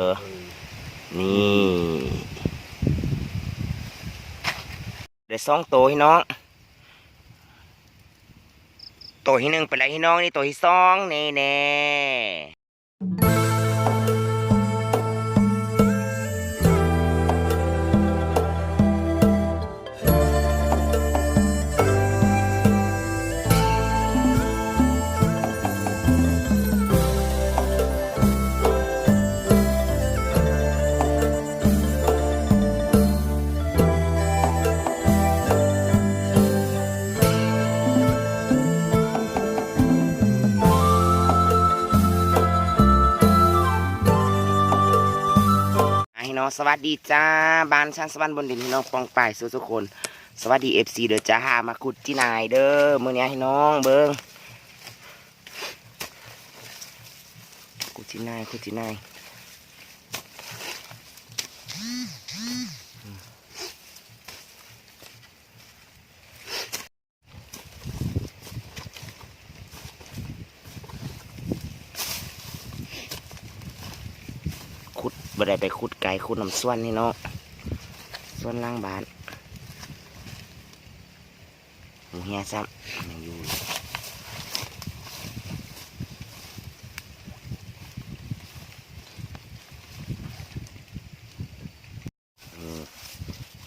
ออ นี่เดี๋ยวสองตัวให้น้อง ตัวที่หนึ่งไปแล้วให้น้องนี่ตัวที่สองนี่แน่ สวัสดีจ้าบ้านช่างสวรรค์บนดินพี่น้องปองป่ายสู้ทุกคน สวัสดีเอฟซีเด้อจ้ามาขุดที่นายเด้อมื่อนี้ให้น้องเบิ้งขุดที่นายขุดที่นาย บ่ได้ไปขุดไก่ขุดน้ำส้วนนี่เนาะส้วนล่างบ้านหมูเฮียซ้ำยังอยู่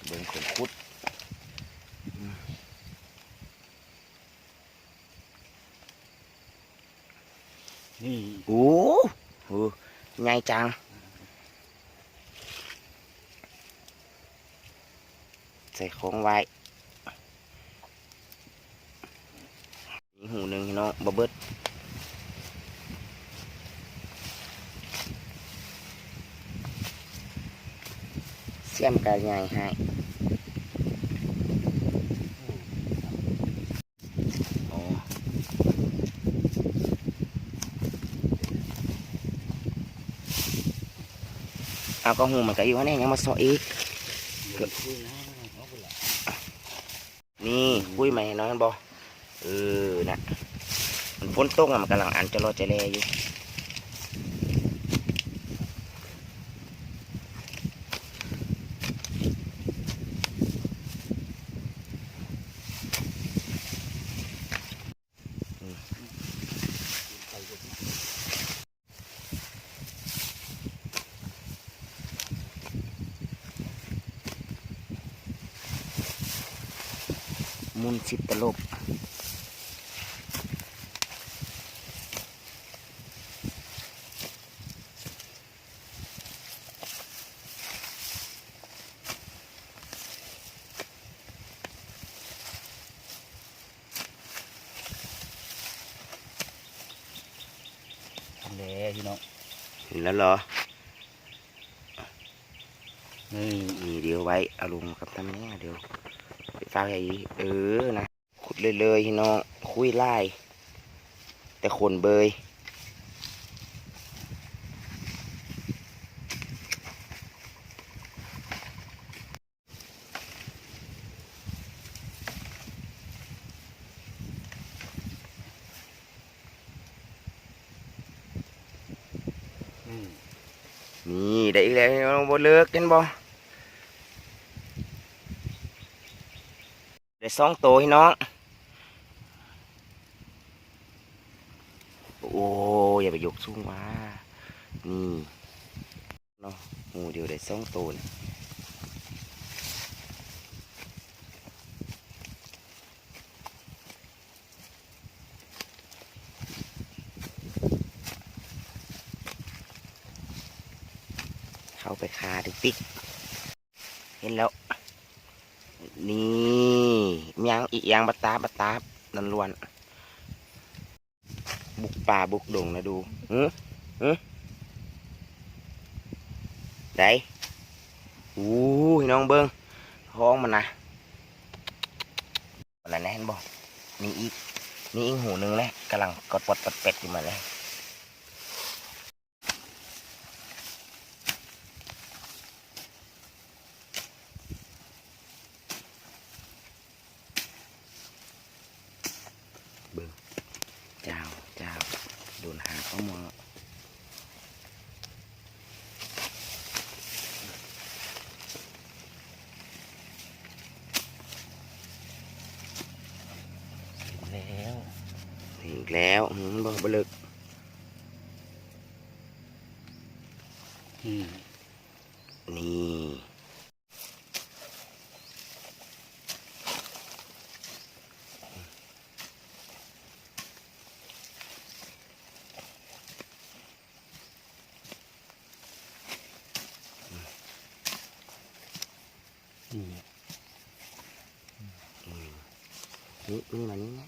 เบิ่งคนขุดนี่โอ้โหใหญ่จัง ส่ของไว้มีหูหนึ่งพี่น้องบะเบิดเสียมกระใหญ่ให้เอาก็หูมันก็อยู่ข้างในยังมาสออีก เกิดขึ้นแล้วเอาไปละ นี่คุยใหม่น้อยมันบอเออนะมันฝนตกอะมันกำลังอันจะรอจะแลอยู่ มุนสิบตลบแล้วพี่น้องเห็นแล้วเหรอ นี่เดี๋ยวไว้ เอาลงกับตำเนี้ยเดี๋ยว ไปฝากไอ้เออนะขุดเลยเลยพี่น้องคุยไล่แต่คนเบย นี่ นี่ได้อีกแล้วพี่น้องบ่เลิกกันบ่ได้ สองตัวพี่น้อง โอ้อย่าไปยกสูงว่านี่เนาะหมูเดียวได้สองตัวนี่เข้าไปคาดิติ๊กเห็นแล้ว นี่มียังอีกอยางบัตตาบัตตาบนันลวน บุกป่าบุกดงนะดูหือหือได้อู้ยน้องเบิ้งท้องมันนะอะไรนะเห็นบอกนี่อีกนี่อีกหูหนึ่งเลยกำลังกดปดปดเป็ดอยู่มาเลยเบิ้งเจ้าเจ้าโดนหาเขามอง แล้วหืมบ่บ่เลิก อืม นี่ นี่ นี่นี่มานี่นะ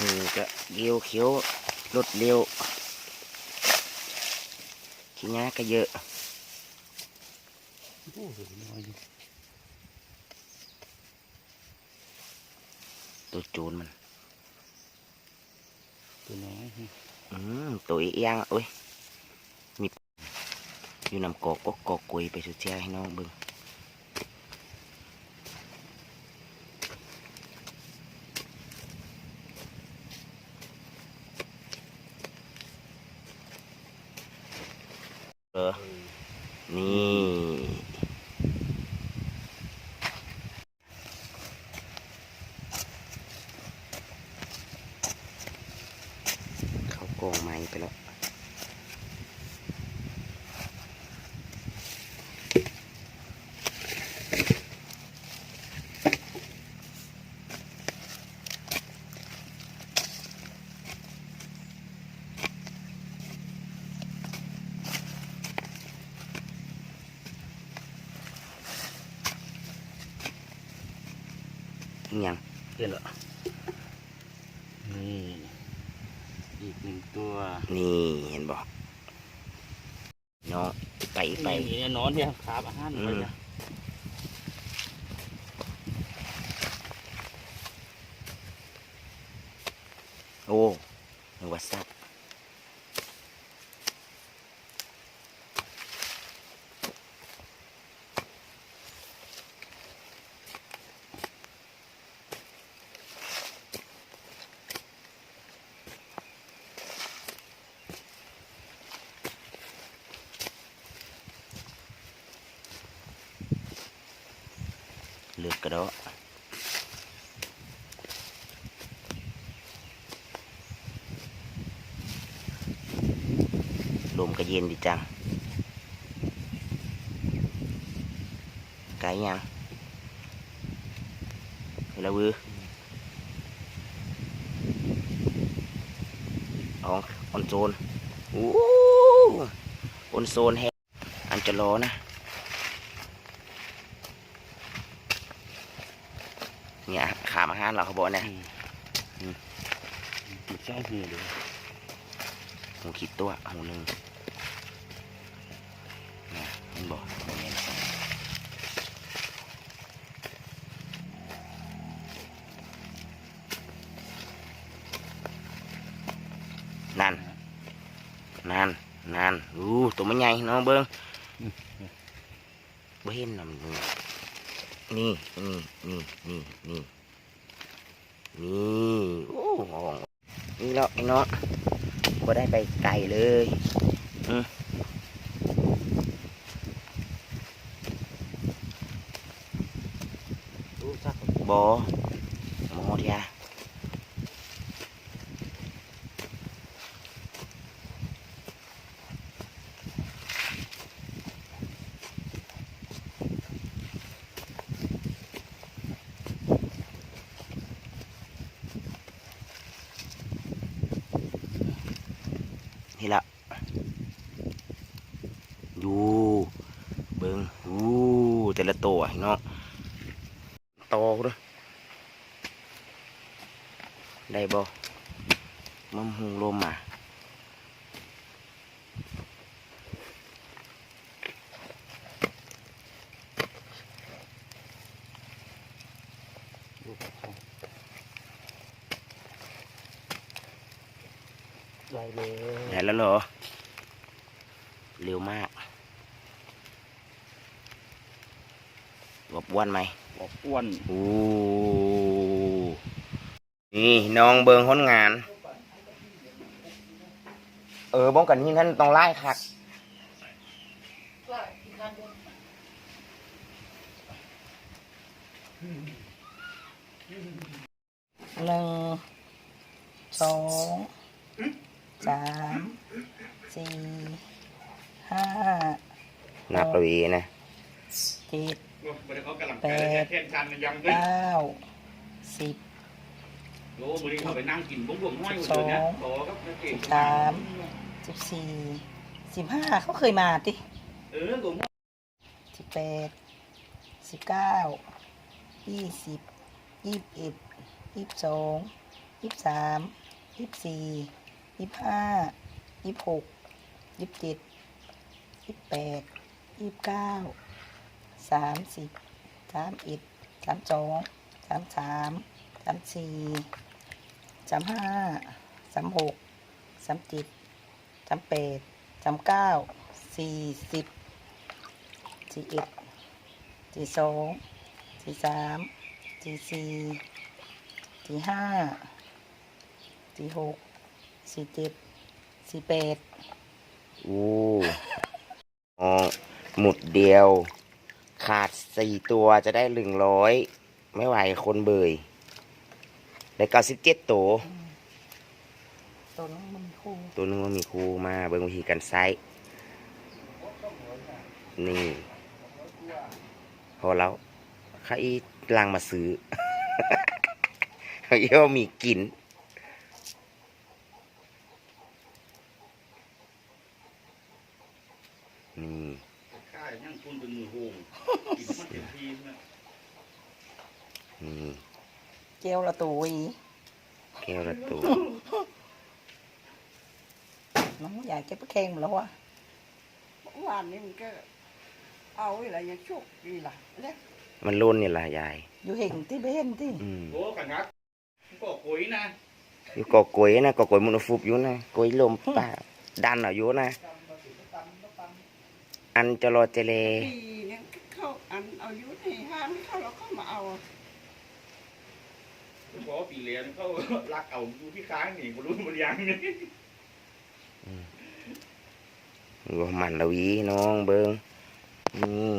นี่ก็เกี่ยวเขียวรถเร็วขี้ยาก็เยอะโอ้โหน้อยอยู่ตัวจูนมันตัวน้อยอืมตัวอีกอย่างโอ้ยมีอยู่นำกอกก็กอกกุยไปสุดแช่ให้น้องเบิ่งเออ นี่ เขาโกงไม้ไปแล้ว อิหยัง เห็นเหรอนี่ อีกหนึ่งตัวนี่เห็นบอกน้องไปไปนี่นอนเนี่ยขาบอาหารไปเนี่ย โอ้นึกว่าซับ เลือกกระโดดลมก็เย็นดีจัง ไก่ยังเวลาวืออองออนโซนอู้ออนโซนแฮอันจะรอนะ เนี่ยขามอาหารเราเขาบอกเนี่ยติดใช่เหี้ยเลยหูคิดตัวหูหนึ่งนะมันบอกบ่แม่นนั่น นั่น นั่น อู้ ตัวมันใหญ่น้องเบิ้งบ่เห็นนำนี่ นี่นี่นี่นี่นี่โอ้โหนี่แล้วไอ้เนาะก็ได้ไปไกลเลยอืมรู้จักบอหมอดยานี่ละดูเบิงอู้ แต่ละตัวเนาะโตด้วยได้บ่มัมหุงลมอะได้เลยได้แล้วเหรอ เร็วมากบ อบอ้วนไหมบอกอ้วนโอ้นนี่น้องเบิงค้นงาน เออบ้องกันนี่ท่านต้องไล่คักหนึ่งสองสามสี่ห้านับเราเองนะเจ็ด บริเขากำลังแปดเทียนชันยังเลยเก้าสิบโอ้บริเขาไปนั่งกินบุ้งบุ้งห้อยอยู่เลยเนี่ยโอ้ก็ไม่เก่งสามสิบสี่สิบห้าเขาเคยมาติเออผมสิบแปดสิบเก้ายี่สิบยี่สิบเอ็ดยี่สิบสองยี่สิบสามยี่สิบสี่ยี่สิบห้ายี่สิบหกยี่สิบเจ็ดยี่สิบแปดยี่สิบเก้า สามสิบสามเอ็ดสามสองสามสามสามสี่สามห้าสามหกสามเจ็ดสามแปดสามเก้าสี่สิบสี่เอ็ดสี่สองสี่สามสี่สี่สี่ห้าสี่หกสี่เจ็ดสี่แปดอู้อ๋อหมุดเดียว ขาดสี่ตัวจะได้หนึ่งร้อยไม่ไหวคนเบยได้เก้าสิบเจ็ดตัว ตัวน้องมันมีคู่ตัวนึงว่ามีครูมาเบิ่งวิธีการไซส์นี่ พอแล้วข้าอีลังมาซื้อเขาเรียกว่ามีกินนี่ ข้ายังคุณเป็นมือโฮงกินมันเต็มที่นะ นี่ เจลละ ตัวอีแก้วละตัว น้องอยากจะไปแข่งหมดแล้ววะเมื่อวานนี้มันก็เอาอะไรอย่างชุกดีล่ะแล้วมันล้นนี่ล่ะยาย อยู่เห็นที่เบนที่อืมโอ้ขันงัดก็คุยนะอยู่กอกวยนะกอกวยมุนฟุบอยู่นะกวยลมป่าดันเอาอยู่นะ อันจะรอเจเล ปีเนี่ยเข้าอันเอายุในห้างเข้าแล้วก็มาเอา เพราะว่าปีเลี้ยงเขารักเอาอยู่ที่ค้างนี่บรู้บริยังนี่ว่ามันละวีน้องเบิงนี่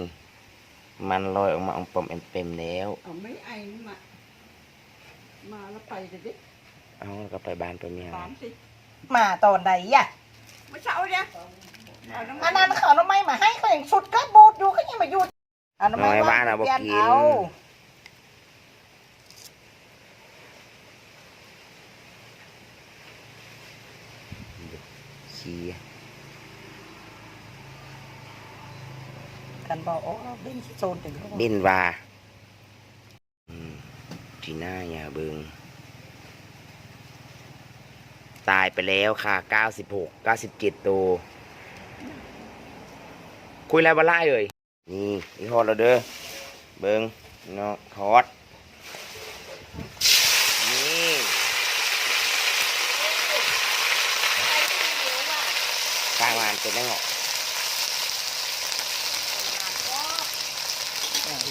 มันลอยออกมาอองปอมเอ็มเปมแล้วเอาไม่ไอ้นี่มามาแล้วไปเด็กเอาแล้วก็ไปบ้านไปเมียสามสิมาตอนใดอะเมื่อเช้าเนี่ยเอาน้ำอันนั้นเขาทำไมมาให้เขาอย่างสุดก็บูดอยู่ก็ยังมาอยู่อันนั้นน้อยไม่บ้านเอาบอกเปลี่ยนกินเอา ขี้ กันบอกโอ้เล่นที่โซนถึงเขาบอกเบ้นว่าทีหน้าอย่าเบิงตายไปแล้วค่ะ 96 97 ตัว คุยอะไรบ้าไล่เอ่ยนี่อีฮอดแล้วเด้อ เบิงเนาะฮอดนี่กลางลานเป็นได้เหรอ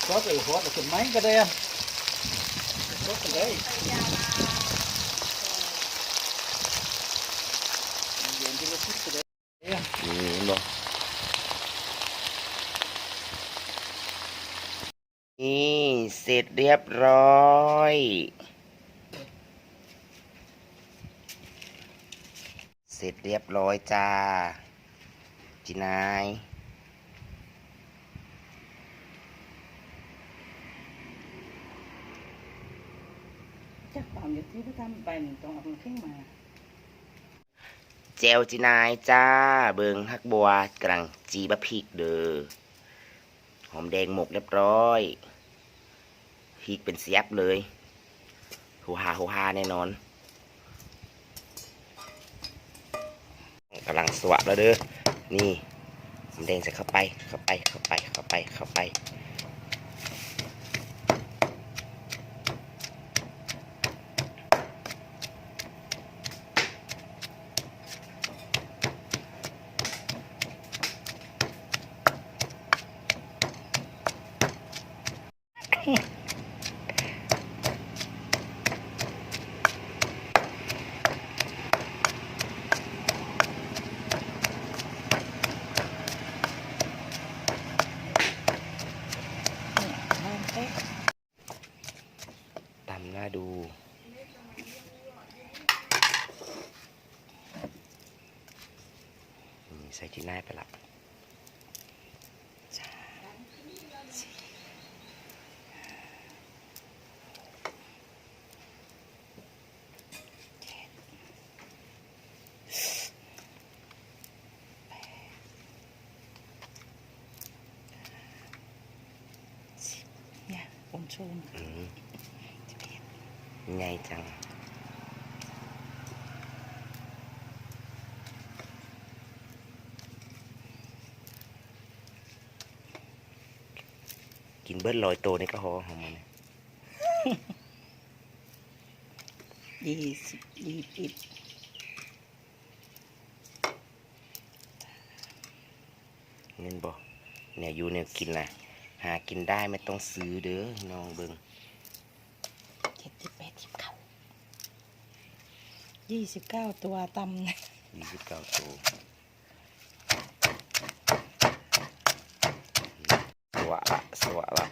ก็เออฮอตแต่ไม้ก็ได้ก็ไปเลยเย็นที่เราคิดไปเลยนี่เห็นบ่นี่เสร็จเรียบร้อยเสร็จเรียบร้อยจ้าจินาย จะความอยู่ที่พระทำไปหนึ่งตรงเอาคนขึ้นมาเจลจินายจ้า เบิงฮักบัวกลังจีบะพริกเด้อหอมแดงหมกเรียบร้อยพริกเป็นเสียบเลยหูฮาหูฮาแน่นอนกำลังสวะแล้วเด้อนี่หอมแดงใส่เข้าไปเข้าไปเข้าไปเข้าไปเข้าไป Yeah. ศูนย์อืมใหญ่จัง กินเบิร์ดลอยโตนี่ก็หอของมันยี่สิบยี่สิบเงินบ่เนี่ยอยู่เนี่ยกินนะ หากินได้ไม่ต้องซื้อเด้อน้องเบิงเจ็ดสิบแปดสิบเก้ายี่สิบเก้าตัวตำนะยี่สิบเก้าตัวสวะละสวะละ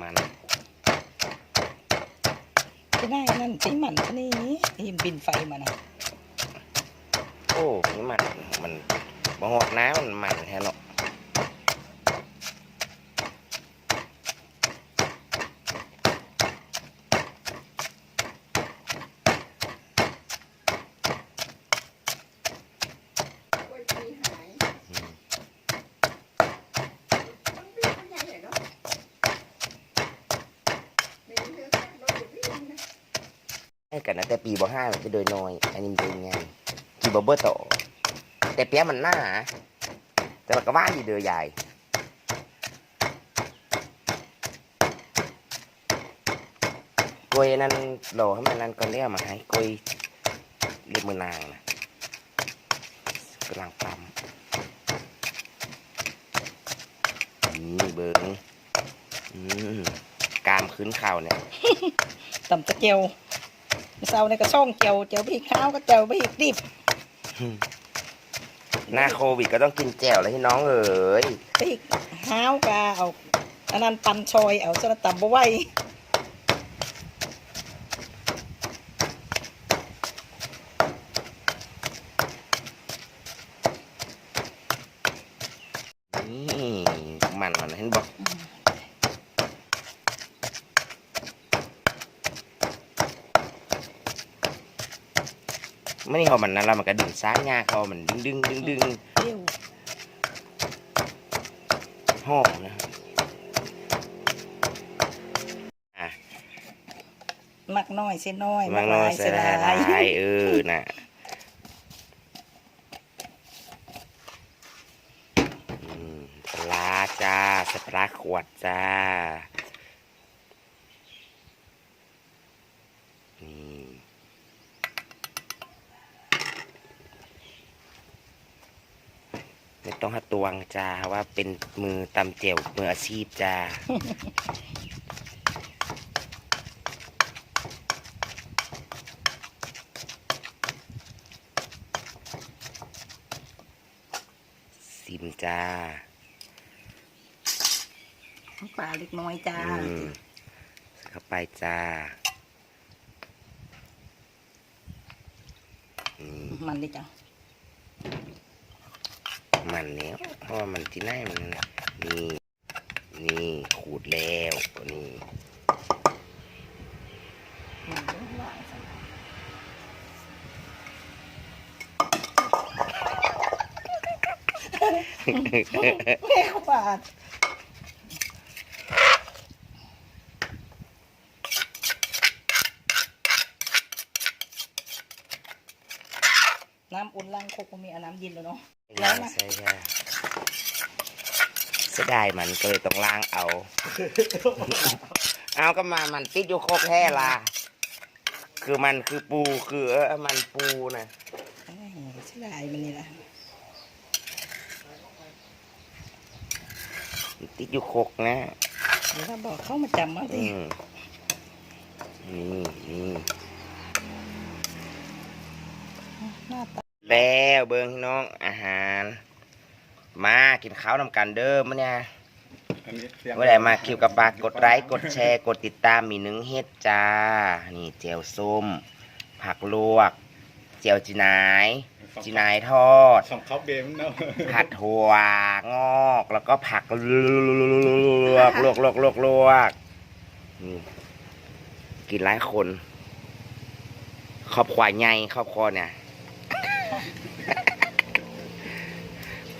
มันจะได้นั่นตีหมันซะนี่ยิมบินไฟมานะโอ้นี่มันมันบ่หอกน้ำมันมันแท้เนาะ กล้วยปีหาย อืม มันปีมันใหญ่เลยเนาะไม่รู้เรื่องเราอยู่ที่นี่นะ ให้ กันนะแต่ปีบ่ห้ามันจะโดยน้อย อันนี้มันเป็นไงกีบ่เบิดต่อแต่เปียมันหน้าแต่มันก็ว่าอยู่เด้อใหญ่กล้วยนั้นโหลให้มันนั่นก่อนเรียกมาให้กล้วยเรียกมือนางนะกำลังปั๊มนี่เบิ้งอืมกามขึ้นเข่าเนี่ยตำตะเกียว เศร้าในกระช่องเกียวเจียวพริกข้าวก็เจียวพริกดิบหน้าโควิดก็ต้องกินแจ่วแล้วที่น้องเอ๋ยพริกข้าวกาเอาอันนั้นตำชอยเอาสลัดตำบะไหว้ นี่มันมันเห็นบอกไม่นี่เขามันนั่นเรามันก็ดึงซ้ายยากเขามันดึงดึงดึงดึงเปรี้ยวห้องนะครับอะมักน้อยเส้นน้อยมังนอลายเสียเสียลาลายยเออน่ะอืมปลาจ้าสปลาขวดจ้า นี่ไม่ต้องหัดต วงจ้าว่าเป็นมือตำเจียวมืออาชีพจ้าซิมจ้าปลาเล็กน้อยจ้าอืมเข้าไปจ้าอืมมันดิจัง มันเนี้ย เพราะว่ามันที่ไหนมันนี่นี่ขูดแล้วตัวนี้มันเยอะมากจังแม่ขวาดน้ำอุ่นล้างโคกก็มีเอาน้ำเย็นแล้วเนาะแล้ล้าวงนะใช่ใช่ เสียดายมันก็เลยต้องล้างเอา เอาก็มามันติดอยู่ครบแท้ล่ะ คือมันคือปูคือเออมันปูนะเอ้ยเสียดายมันนี่แหละมันติดอยู่ครกนะเดี๋ยวเราบอกเข้ามาจำมาอืดิมนี่นี่หน้าตาแล้วเบิ้งพี่น้องอาหาร มากินข้าวนำกันเด้อมื่อเนี่ยเมื่อไหร่มาคลิปกับปากกดไลค์กดแชร์กดติดตามมีหนึ่งเฮ็ดจ้า นี่เจียวส้ม ผักลวก เจียวจีนายจีนายทอดสองเขาเบมเนาะผัดถั่วงอก แล้วก็ผักลวกลวกลวกลวกลวกนี่กินหลายคน ครอบครัวใหญ่ครอบครัวเนี่ย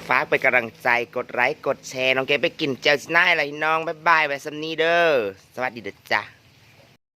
ฝากไปกำลังใจกดไลค์กดแชร์น้องเกดไปกินเจลชน่าอะไรน้องบ๊ายบายไปซัมนีเด้อสวัสดีเด้อจ้า